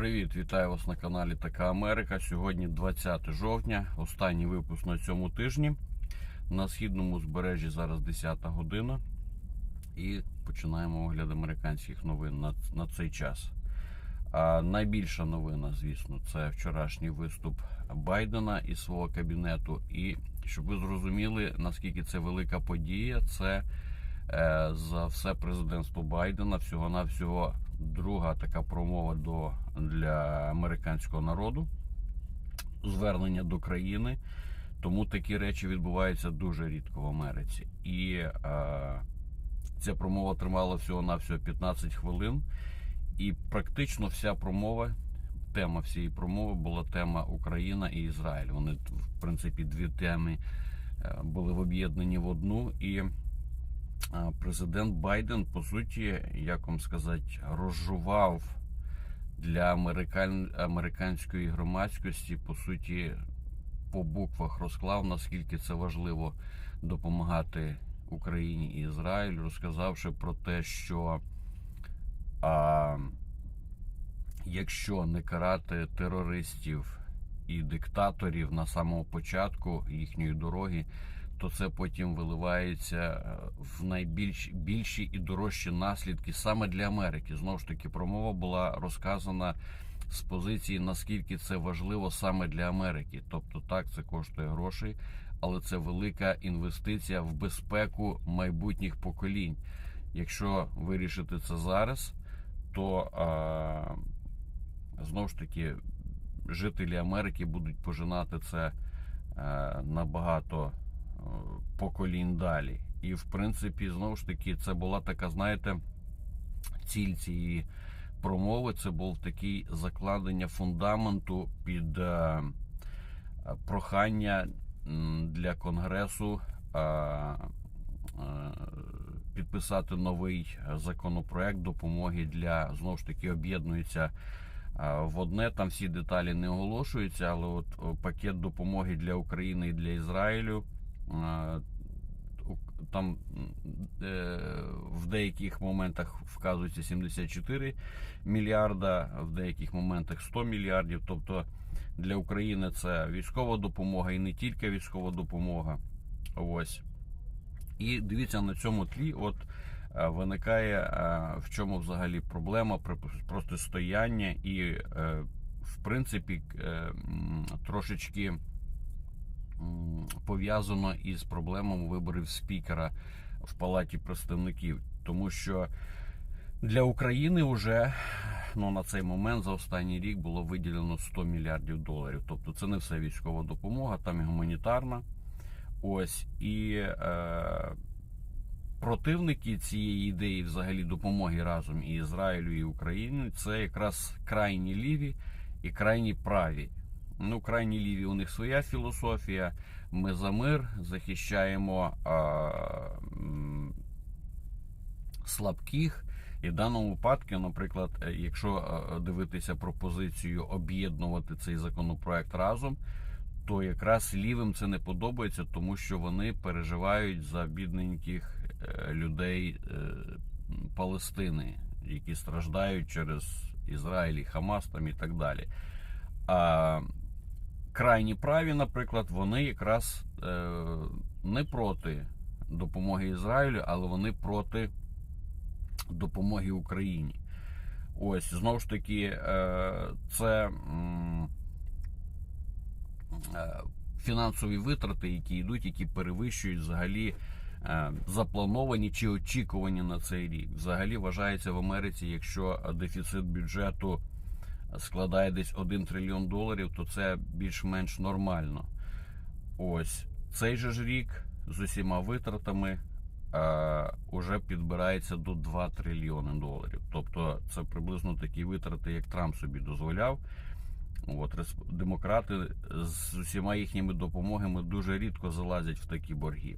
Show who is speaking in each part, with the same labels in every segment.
Speaker 1: Привіт, вітаю вас на каналі Така Америка. Сьогодні 20 жовтня, останній випуск на цьому тижні. На східному збережжі зараз 10 година. І починаємо огляд американських новин на, на цей час. А найбільша новина, звісно, це вчорашній виступ Байдена із свого кабінету. І щоб ви зрозуміли, наскільки це велика подія, це е, за все президентство Байдена всього-навсього друга така промова до, для американського народу, звернення до країни. Тому такі речі відбуваються дуже рідко в Америці. І е, ця промова тривала всього-навсього 15 хвилин. І практично вся промова, тема всієї промови була тема Україна і Ізраїль. Вони, в принципі, дві теми е, були об'єднані в одну. І президент Байден, по суті, як вам сказати, розжував для американ... американської громадськості, по суті, по буквах розклав, наскільки це важливо допомагати Україні і Ізраїлю, розказавши про те, що а, якщо не карати терористів і диктаторів на самому початку їхньої дороги, то це потім виливається е, в найбільш більші і дорожчі наслідки саме для Америки. Знову ж таки, промова була розказана з позиції, наскільки це важливо саме для Америки. Тобто, так це коштує грошей, але це велика інвестиція в безпеку майбутніх поколінь. Якщо вирішити це зараз, то а, знову ж таки жителі Америки будуть пожинати це а, набагато поколінь далі. І в принципі, знову ж таки, це була така, знаєте, ціль цієї промови. Це був такий закладення фундаменту під а, прохання для конгресу. Підписати новий законопроект допомоги для знову ж таки об'єднується в одне. Там всі деталі не оголошуються, але от пакет допомоги для України і для Ізраїлю. Там е, в деяких моментах вказується 74 мільярда, в деяких моментах 100 мільярдів. Тобто для України це військова допомога і не тільки військова допомога. Ось. І дивіться, на цьому тлі от е, виникає в чому взагалі проблема протистояння і, е, в принципі, е, трошечки пов'язано із проблемами виборів спікера в Палаті представників, тому що для України вже ну, на цей момент за останній рік було виділено 100 мільярдів доларів. Тобто це не все військова допомога, там і гуманітарна. Ось і е, противники цієї ідеї, взагалі, допомоги разом і Ізраїлю і Україні, це якраз крайні ліві і крайні праві. Ну, крайні ліві у них своя філософія. Ми за мир захищаємо е, слабких. І в даному випадку, наприклад, якщо дивитися пропозицію об'єднувати цей законопроект разом то якраз лівим це не подобається, тому що вони переживають за бідненьких е, людей е, Палестини, які страждають через Ізраїль, і Хамас там і так далі. А крайні праві, наприклад, вони якраз е, не проти допомоги Ізраїлю, але вони проти допомоги Україні. Ось знову ж таки, це. Е, фінансові витрати, які йдуть, які перевищують взагалі е, заплановані чи очікувані на цей рік. Взагалі вважається в Америці, якщо дефіцит бюджету складає десь 1 трильйон доларів, то це більш-менш нормально. Ось цей же ж рік з усіма витратами е, уже підбирається до 2 трильйони доларів. Тобто це приблизно такі витрати, як Трамп собі дозволяв. От, Демократи з усіма їхніми допомогами дуже рідко залазять в такі борги.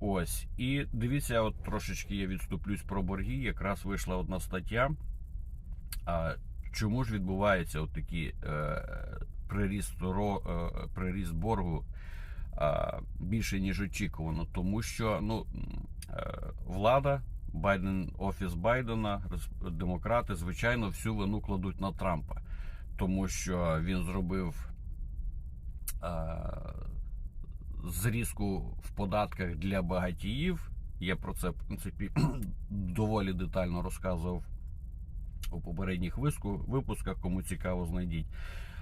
Speaker 1: Ось. І дивіться, от трошечки я відступлюсь про борги. Якраз вийшла одна стаття. А, Чому ж відбувається от такі е, приріст, ро, е, приріст боргу е, більше, ніж очікувано? Тому що ну, е, влада Байден, офіс Байдена, демократи, звичайно, всю вину кладуть на Трампа, тому що він зробив е, зрізку в податках для багатіїв. Я про це, в принципі, доволі детально розказував у попередніх випусках. Кому цікаво, знайдіть.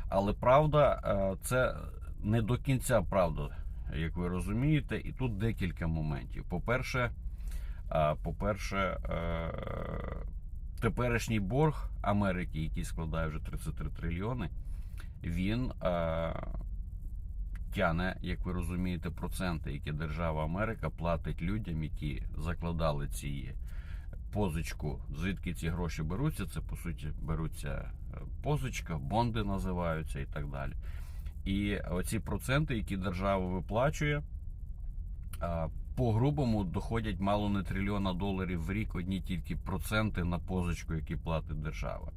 Speaker 1: Але правда, е, це не до кінця правда, як ви розумієте, і тут декілька моментів. По-перше, е, по-перше, е, теперішній борг Америки, який складає вже 33 трильйони, він тяне, як ви розумієте, проценти, які держава Америка платить людям, які закладали ці позичку. Звідки ці гроші беруться? Це по суті беруться е, позичка, бонди називаються і так далі. І оці проценти, які держава виплачує, по-грубому доходять мало не трильйона доларів в рік одні тільки проценти на позичку, які платить держава.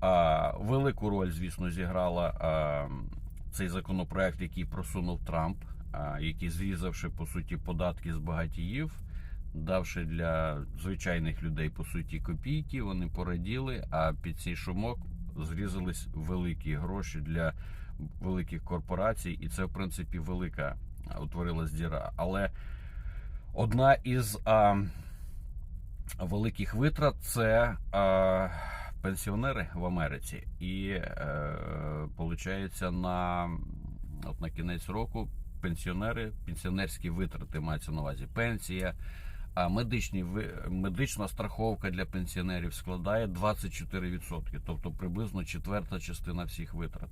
Speaker 1: А, велику роль, звісно, зіграла а, цей законопроект, який просунув Трамп, а, який зрізавши по суті податки з багатіїв, давши для звичайних людей по суті копійки, вони пораділи, а під цей шумок зрізались великі гроші для великих корпорацій, і це в принципі велика утворилась діра. Але одна із а, великих витрат це а, пенсіонери в Америці. І е, получається на, на кінець року пенсіонери, пенсіонерські витрати мається на увазі пенсія. А медичні медична страховка для пенсіонерів складає 24%, тобто приблизно четверта частина всіх витрат.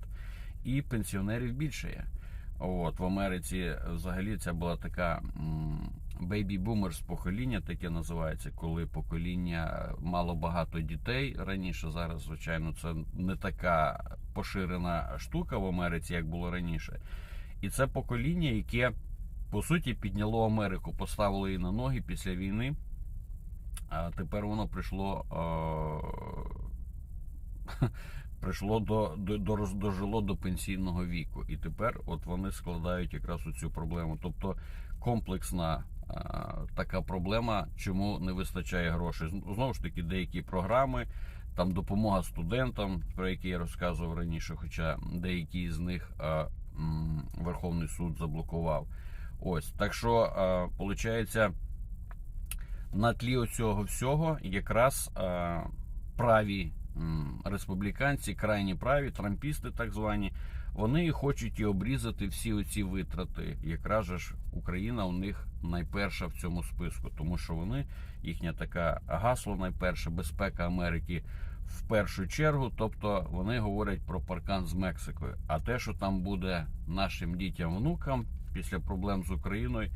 Speaker 1: І пенсіонерів більше є. От в Америці взагалі це була така бейбі бумерс покоління, таке називається, коли покоління мало багато дітей раніше. Зараз, звичайно, це не така поширена штука в Америці, як було раніше. І це покоління, яке по суті підняло Америку, поставило її на ноги після війни. А тепер воно прийшло. Е- прийшло до, до, до дожило до пенсійного віку. І тепер от вони складають якраз цю проблему. Тобто комплексна е, така проблема, чому не вистачає грошей. Знову ж таки, деякі програми, там допомога студентам, про які я розказував раніше, хоча деякі з них е, Верховний суд заблокував. Ось так що виходить, на тлі оцього всього якраз е, праві республіканці, крайні праві, трампісти, так звані, вони хочуть і обрізати всі оці витрати. Якраз ж Україна у них найперша в цьому списку, тому що вони їхня така гасло, найперше безпека Америки. В першу чергу, тобто вони говорять про паркан з Мексикою. А те, що там буде нашим дітям, внукам після проблем з Україною,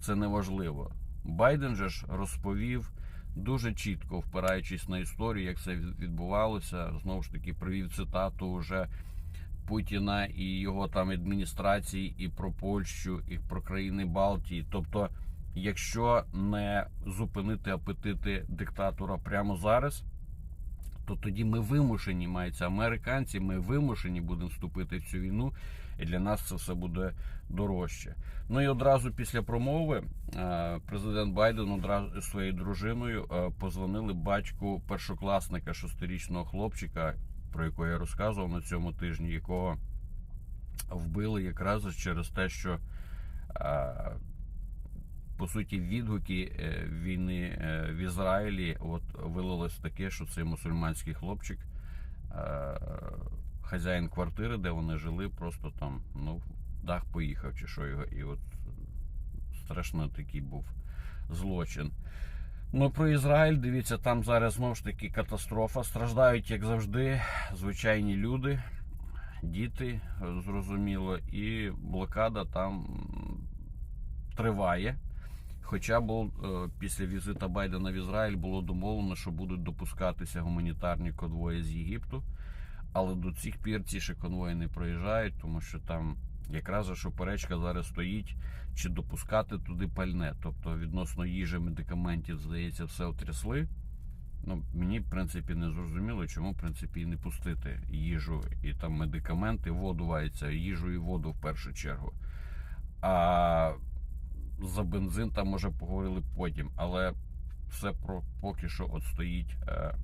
Speaker 1: це не важливо. Байден же ж розповів дуже чітко, впираючись на історію, як це відбувалося. Знову ж таки, привів цитату уже Путіна і його там адміністрації, і про Польщу, і про країни Балтії. Тобто, якщо не зупинити апетити диктатора прямо зараз, то тоді ми вимушені, мається американці, ми вимушені будемо вступити в цю війну, і для нас це все буде дорожче. Ну і одразу після промови е, президент Байден одразу своєю дружиною е, позвонили батьку першокласника шестирічного хлопчика, про якого я розказував на цьому тижні, якого вбили якраз через те, що е, по суті відгуки е, війни е, в Ізраїлі от вилилось таке, що цей мусульманський хлопчик, е, хазяїн квартири, де вони жили, просто там ну дах поїхав чи що його, і от страшно такий був злочин. Ну про Ізраїль, дивіться, там зараз знову ж таки катастрофа. Страждають, як завжди, звичайні люди, діти, зрозуміло, і блокада там триває. Хоча був е, після візита Байдена в Ізраїль було домовлено, що будуть допускатися гуманітарні конвої з Єгипту, але до цих пір ці ще конвої не проїжджають, тому що там якраз же, що перечка зараз стоїть, чи допускати туди пальне. Тобто відносно їжі, медикаментів, здається, все отрясли. Ну, мені, в принципі, не зрозуміло, чому, в принципі, і не пустити їжу і там медикаменти, воду вається, їжу і воду в першу чергу. А за бензин там може поговорили потім. Але все про поки що от стоїть е,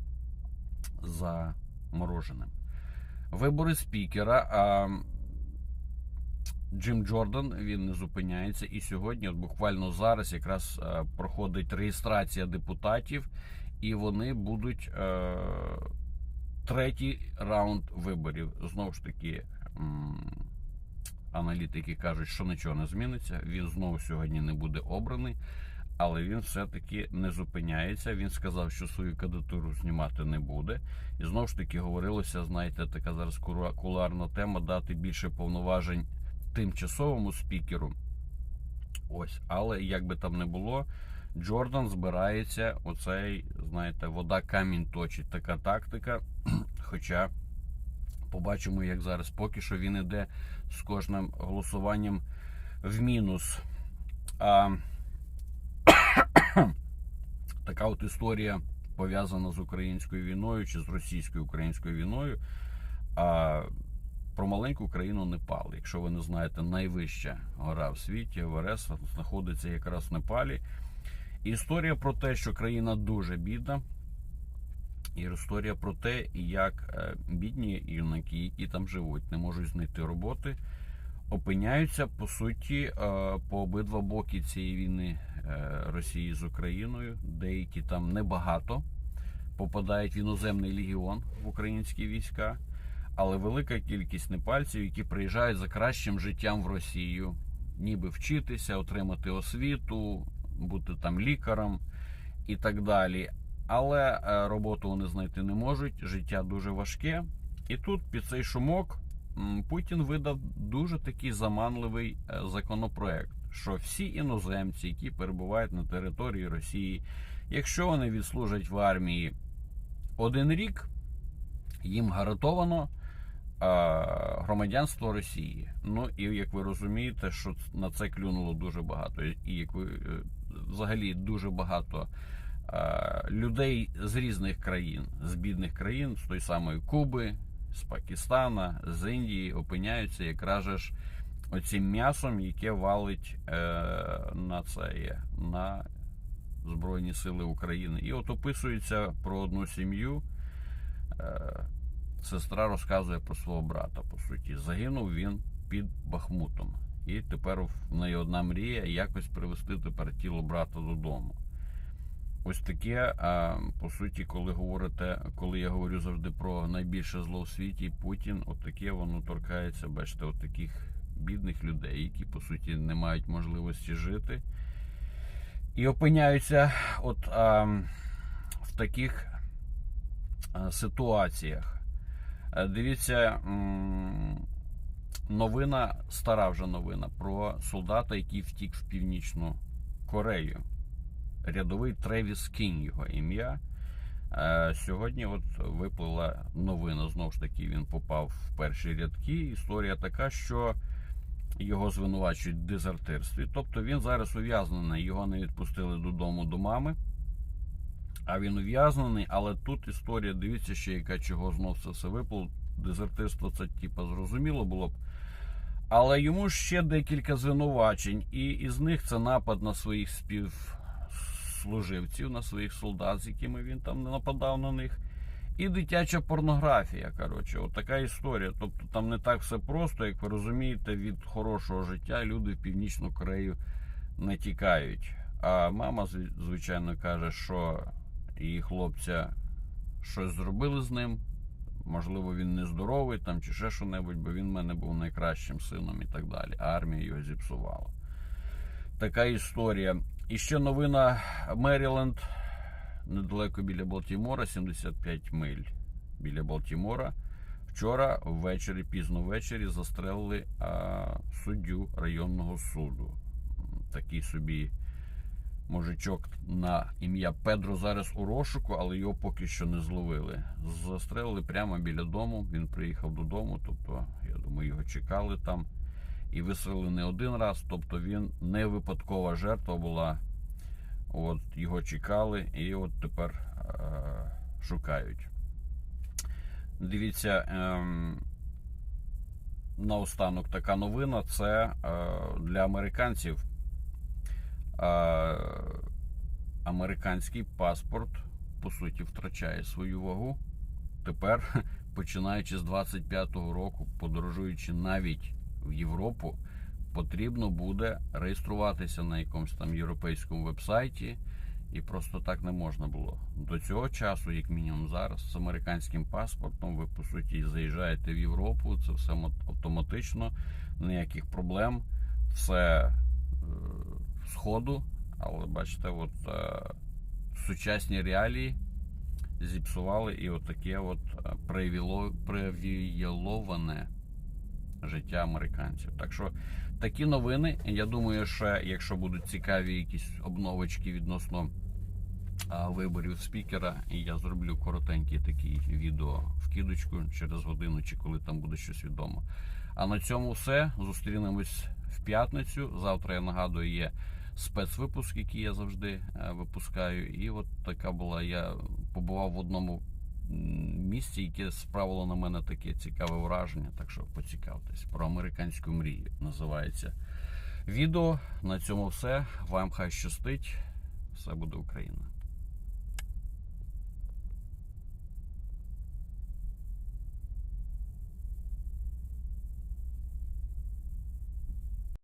Speaker 1: замороженим. Вибори спікера. А, Джим Джордан він не зупиняється. І сьогодні, от буквально зараз, якраз е, проходить реєстрація депутатів, і вони будуть е, третій раунд виборів. Знову ж таки, аналітики кажуть, що нічого не зміниться. Він знову сьогодні не буде обраний, але він все-таки не зупиняється. Він сказав, що свою кандидатуру знімати не буде. І знову ж таки говорилося, знаєте, така зараз кулуарна тема дати більше повноважень тимчасовому спікеру. Ось, але як би там не було, Джордан збирається оцей, знаєте, вода камінь точить. Така тактика. Хоча побачимо, як зараз поки що він іде з кожним голосуванням в мінус. А, така от історія пов'язана з українською війною чи з російською українською війною. А про маленьку країну Непал. Якщо ви не знаєте, найвища гора в світі, Еверест, знаходиться якраз в Непалі. Історія про те, що країна дуже бідна. І історія про те, як е, бідні юнаки, які там живуть, не можуть знайти роботи, опиняються по суті е, по обидва боки цієї війни е, Росії з Україною. Деякі там небагато попадають в іноземний легіон в українські війська, але велика кількість непальців, які приїжджають за кращим життям в Росію, ніби вчитися, отримати освіту, бути там лікарем і так далі. Але е, роботу вони знайти не можуть, життя дуже важке. І тут під цей шумок Путін видав дуже такий заманливий е, законопроект, що всі іноземці, які перебувають на території Росії, якщо вони відслужать в армії один рік, їм гарантовано е, громадянство Росії. Ну і як ви розумієте, що на це клюнуло дуже багато. І як ви взагалі дуже багато людей з різних країн, з бідних країн, з той самої Куби, з Пакистана, з Індії, опиняються якраз же ж оцим м'ясом, яке валить е, на це на Збройні Сили України. І от описується про одну сім'ю. Е, сестра розказує про свого брата. По суті, загинув він під Бахмутом. І тепер в неї одна мрія якось привезти тепер тіло брата додому. Ось таке, а, по суті, коли говорите, коли я говорю завжди про найбільше зло в світі, Путін, от таке воно торкається, бачите, от таких бідних людей, які по суті не мають можливості жити. І опиняються от а, в таких ситуаціях. Е, Дивіться, новина, стара вже новина про солдата, який втік в Північну Корею. Рядовий Тревіс Кінг його ім'я. Е, Сьогодні от виплила новина. Знову ж таки, він попав в перші рядки. Історія така, що його звинувачують в дезертирстві. Тобто він зараз ув'язнений, його не відпустили додому до мами. А він ув'язнений, але тут історія, дивіться, ще яка чого знов це все виплило. Дезертирство це типа зрозуміло було б. Але йому ще декілька звинувачень, і із них це напад на своїх співслуживців, на своїх солдат, з якими він там нападав на них. І дитяча порнографія. Коротше, от історія. Тобто там не так все просто, як ви розумієте, від хорошого життя люди в Північну Корею не тікають. А мама, звичайно, каже, що її хлопця щось зробили з ним. Можливо, він нездоровий там чи ще що-небудь, бо він в мене був найкращим сином і так далі. Армія його зіпсувала. Така історія. І ще новина Меріленд, недалеко біля Балтімора, 75 миль біля Балтімора. Вчора ввечері, пізно ввечері, застрелили а, суддю районного суду. Такий собі мужичок на ім'я Педро зараз у розшуку, але його поки що не зловили. Застрелили прямо біля дому. Він приїхав додому, тобто, я думаю, його чекали там. І вистрелили не один раз, тобто він не випадкова жертва була. От його чекали, і от тепер е- шукають. Дивіться, ем, наостанок така новина. Це е, для американців. Е, американський паспорт по суті втрачає свою вагу. Тепер, починаючи з 25-го року, подорожуючи навіть в Європу, потрібно буде реєструватися на якомусь там європейському вебсайті. І просто так не можна було. До цього часу, як мінімум зараз, з американським паспортом, ви по суті заїжджаєте в Європу, це все автоматично, ніяких проблем, все е, з ходу. Але бачите, от е, сучасні реалії зіпсували і от таке от е, привіло- привілейоване життя американців. Так що такі новини. Я думаю, що якщо будуть цікаві якісь обновочки відносно виборів спікера, я зроблю коротенький такий відео вкидочку через годину, чи коли там буде щось відомо. А на цьому все. Зустрінемось в п'ятницю. Завтра я нагадую, є спецвипуск, який я завжди е, випускаю. І от така була. Я побував в одному місці, яке справило на мене таке цікаве враження. Так що поцікавтесь про американську мрію. Називається відео. На цьому все. Вам хай щастить. Все буде Україна.